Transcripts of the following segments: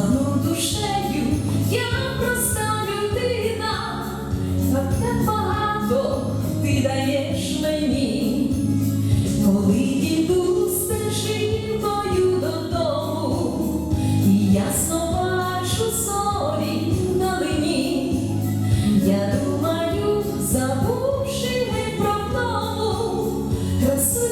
минулі душею, я проста людина, так так багато ти даєш мені, коли йду стежиною додому, і ясно бачу зорі вдалині. Я думаю, забувши геть про втому, красу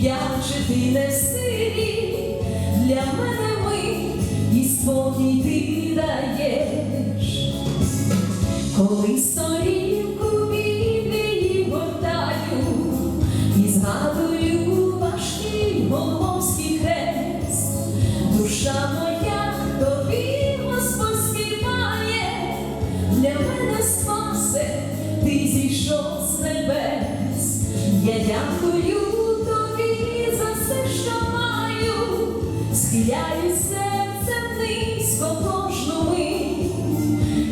віддячити не в для мене ми і спокій ти даєш. Коли сторінку Біблії гортаю і згадую важкий Голгофський хрест, душа моя тобі Господь співає, для мене спасе, ти зійшов з небес. Я дякую схиляю серцем низько кожну мить.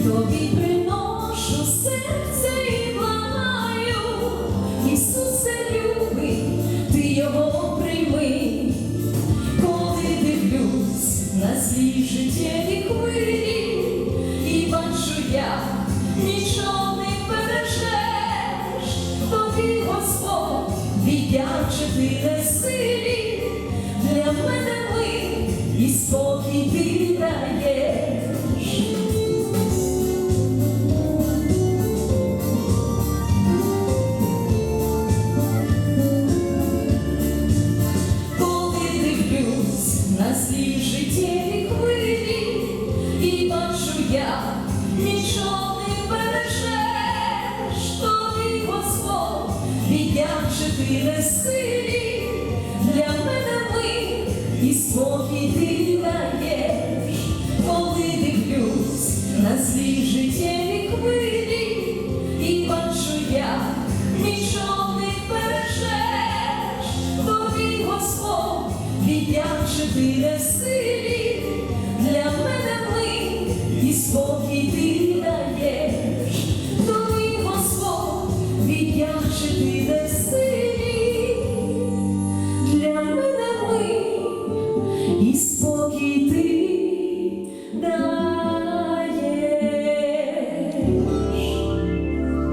Тобі приношу серце і благаю, Ісусе і спокій ти даєш, коли дивлюсь на слід життєві хвилі, і бачу я, нічого не бережеш, тобі Господь віддячити не в силі, для мене ми і спокій ти